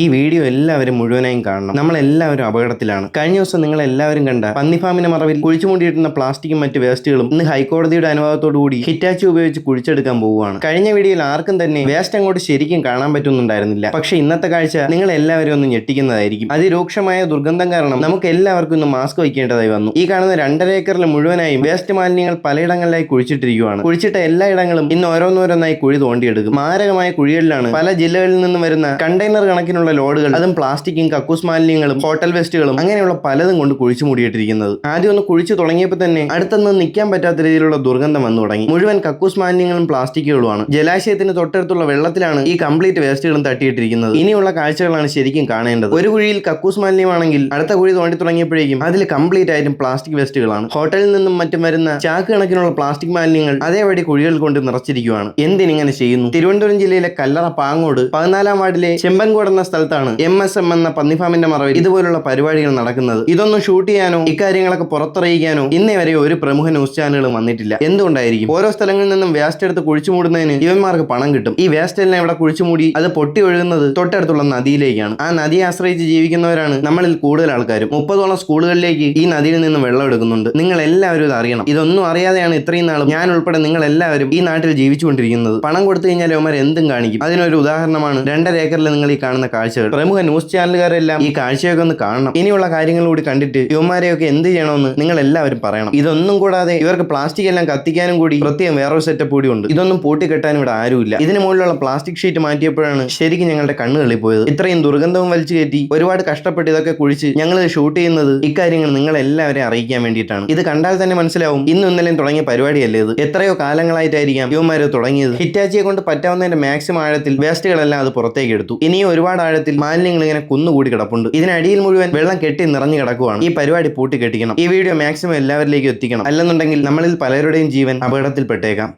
ഈ വീഡിയോ എല്ലാവരും മുഴുവനായും കാണണം. നമ്മൾ എല്ലാവരും അപകടത്തിലാണ്. കഴിഞ്ഞ ദിവസം നിങ്ങൾ എല്ലാവരും കണ്ട പന്നിഫാമിന്റെ മറവിൽ കുഴിച്ചുമൂടിയിട്ടുന്ന പ്ലാസ്റ്റിക്കും മറ്റ് വേസ്റ്റുകളും ഇന്ന് ഹൈക്കോടതിയുടെ അനുവാദത്തോടു കൂടി ഹിറ്റാച്ചി ഉപയോഗിച്ച് കുഴിച്ചെടുക്കാൻ പോവുകയാണ്. കഴിഞ്ഞ വീഡിയോയിൽ ആർക്കും തന്നെ വേസ്റ്റ് അങ്ങോട്ട് ശരിക്കും കാണാൻ പറ്റുന്നുണ്ടായിരുന്നില്ല. പക്ഷേ ഇന്നത്തെ കാഴ്ച നിങ്ങൾ എല്ലാവരും ഒന്ന് ഞെട്ടിക്കുന്നതായിരിക്കും. അതിരൂക്ഷമായ ദുർഗന്ധം കാരണം നമുക്ക് എല്ലാവർക്കും ഇന്ന് മാസ്ക് വയ്ക്കേണ്ടതായി വന്നു. ഈ കാണുന്ന രണ്ടര ഏക്കറിൽ മുഴുവനായും വേസ്റ്റ് മാലിന്യങ്ങൾ പലയിടങ്ങളിലായി കുഴിച്ചിട്ടിരിക്കുകയാണ്. കുഴിച്ചിട്ട എല്ലായിടങ്ങളും ഇന്ന് ഓരോന്നോരോന്നായി കുഴി തോണ്ടിയെടുക്കും. മാരകമായ കുഴികളിലാണ് പല ജില്ലകളിൽ നിന്നും വരുന്ന കണ്ടെയ്നർ കണക്കിനുള്ള ലോഡുകൾ അതും പ്ലാസ്റ്റിക്കും കക്കൂസ് മാലിന്യങ്ങളും ഹോട്ടൽ വേസ്റ്റുകളും അങ്ങനെയുള്ള പലതും കൊണ്ട് കുഴിച്ചു മൂടിയിട്ടിരിക്കുന്നത്. ആദ്യം ഒന്ന് കുഴിച്ചു തുടങ്ങിയപ്പോൾ തന്നെ അടുത്തൊന്നും നിൽക്കാൻ പറ്റാത്ത രീതിയിലുള്ള ദുർഗന്ധം വന്നു തുടങ്ങി. മുഴുവൻ കക്കൂസ് മാലിന്യങ്ങളും പ്ലാസ്റ്റിക്കുകളുമാണ്. ജലാശയത്തിന് തൊട്ടടുത്തുള്ള വെള്ളത്തിലാണ് ഈ കംപ്ലീറ്റ് വേസ്റ്റുകളും തട്ടിയിട്ടിരിക്കുന്നത്. ഇനിയുള്ള കാഴ്ചകളാണ് ശരിക്കും കാണേണ്ടത്. ഒരു കുഴിയിൽ കക്കൂസ് മാലിന്യമാണെങ്കിൽ അടുത്ത കുഴി തോണ്ടി തുടങ്ങിയപ്പോഴേക്കും അതിൽ കംപ്ലീറ്റ് ആയിട്ടും പ്ലാസ്റ്റിക് വേസ്റ്റുകളാണ്. ഹോട്ടലിൽ നിന്നും മറ്റും വരുന്ന ചാക്ക് കണക്കിനുള്ള പ്ലാസ്റ്റിക് മാലിന്യങ്ങൾ അതേപടി കുഴികൾ കൊണ്ട് നിറച്ചിരിക്കുകയാണ് എന്തിനിങ്ങനെ ചെയ്യുന്നു? തിരുവനന്തപുരം ജില്ലയിലെ കല്ലറ പാങ്ങോട് പതിനാലാം വാർഡിലെ ചെമ്പൻകോട് എന്ന സ്ഥലത്താണ് എം എസ് എം എന്ന പന്നിഫാമിന്റെ മറവിൽ ഇതുപോലുള്ള പരിപാടികൾ നടക്കുന്നത്. ഇതൊന്നും ഷൂട്ട് ചെയ്യാനോ ഇക്കാര്യങ്ങളൊക്കെ പുറത്തറിയിക്കാനോ ഇന്നേ വരെ ഒരു പ്രമുഖ ന്യൂസ് ചാനലുകളും വന്നിട്ടില്ല. എന്തുകൊണ്ടായിരിക്കും? ഓരോ സ്ഥലങ്ങളിൽ നിന്നും വേസ്റ്റ് എടുത്ത് കുഴിച്ചു മൂടുന്നതിന് ഇവന്മാർക്ക് പണം കിട്ടും. ഈ വേസ്റ്റ് എല്ലാം ഇവിടെ കുഴിച്ചു മൂടി അത് പൊട്ടി ഒഴുകുന്നത് തൊട്ടടുത്തുള്ള നദിയിലേക്കാണ്. ആ നദിയെ ആശ്രയിച്ച് ജീവിക്കുന്നവരാണ് നമ്മളിൽ കൂടുതൽ ആൾക്കാരും. മുപ്പതോളം സ്കൂളുകളിലേക്ക് ഈ നദിയിൽ നിന്നും വെള്ളം എടുക്കുന്നുണ്ട്. നിങ്ങൾ എല്ലാവരും ഇത് അറിയണം. ഇതൊന്നും അറിയാതെയാണ് ഇത്രയും നാളും ഞാൻ ഉൾപ്പെടെ നിങ്ങൾ എല്ലാവരും ഈ നാട്ടിൽ ജീവിച്ചുകൊണ്ടിരിക്കുന്നത്. പണം കൊടുത്തു കഴിഞ്ഞാൽ അവന്മാർ എന്തും കാണിക്കും. അതിനൊരു ഉദാഹരണമാണ് രണ്ടര ഏക്കറിൽ നിങ്ങൾ ഈ കാണുന്ന കാഴ്ചകൾ. പ്രമുഖ ന്യൂസ് ചാനലുകാരെല്ലാം ഈ കാഴ്ചയൊക്കെ ഒന്ന് കാണണം. ഇനിയുള്ള കാര്യങ്ങൾ കൂടി കണ്ടിട്ട് യുവമാരെയൊക്കെ എന്ത് ചെയ്യണമെന്ന് നിങ്ങൾ എല്ലാവരും പറയണം. ഇതൊന്നും കൂടാതെ ഇവർക്ക് പ്ലാസ്റ്റിക് എല്ലാം കത്തിക്കാനും കൂടി പ്രത്യേകം വേറൊരു സെറ്റപ്പ് കൂടി ഉണ്ട്. ഇതൊന്നും പൂട്ടിക്കെട്ടാനും ഇവിടെ ആരുമില്ല. ഇതിന് മുകളിലുള്ള പ്ലാസ്റ്റിക് ഷീറ്റ് മാറ്റിയപ്പോഴാണ് ശരിക്കും ഞങ്ങളുടെ കണ്ണുകളിൽ പോയത്. ഇത്രയും ദുർഗന്ധവും വലിച്ചു കയറ്റി ഒരുപാട് കഷ്ടപ്പെട്ട് ഇതൊക്കെ കുഴിച്ച് ഞങ്ങൾ ഷൂട്ട് ചെയ്യുന്നത് ഇക്കാര്യങ്ങൾ നിങ്ങൾ എല്ലാവരെയും അറിയിക്കാൻ വേണ്ടിയിട്ടാണ്. ഇത് കണ്ടാൽ തന്നെ മനസ്സിലാവും ഇന്നും ഇന്നലെയും തുടങ്ങിയ പരിപാടിയല്ലേ ഇത്? എത്രയോ കാലങ്ങളായിട്ടായിരിക്കാം യുവമാര് തുടങ്ങിയത്. ഹിറ്റാച്ചിയെ കൊണ്ട് പറ്റാവുന്നതിന്റെ മാക്സിമം ആഴത്തിൽ വേസ്റ്റുകളെല്ലാം അത് പുറത്തേക്ക് എടുത്തു. ഇനിയും ഒരുപാട് ആഴത്തിൽ മാലിന്യങ്ങൾ ഇങ്ങനെ കുന്നുകൂടി കിടപ്പുണ്ട്. ഇതിനടിയിൽ മുഴുവൻ വെള്ളം കെട്ടി നിറഞ്ഞു കിടക്കുവാണ്. ഈ പരിപാടി പൂട്ടി കെട്ടിക്കണം ഈ വീഡിയോ മാക്സിമം എല്ലാവരിലേക്കും എത്തിക്കണം. അല്ലെന്നുണ്ടെങ്കിൽ നമ്മളിൽ പലരുടെയും ജീവൻ അപകടത്തിൽപ്പെട്ടേക്കാം.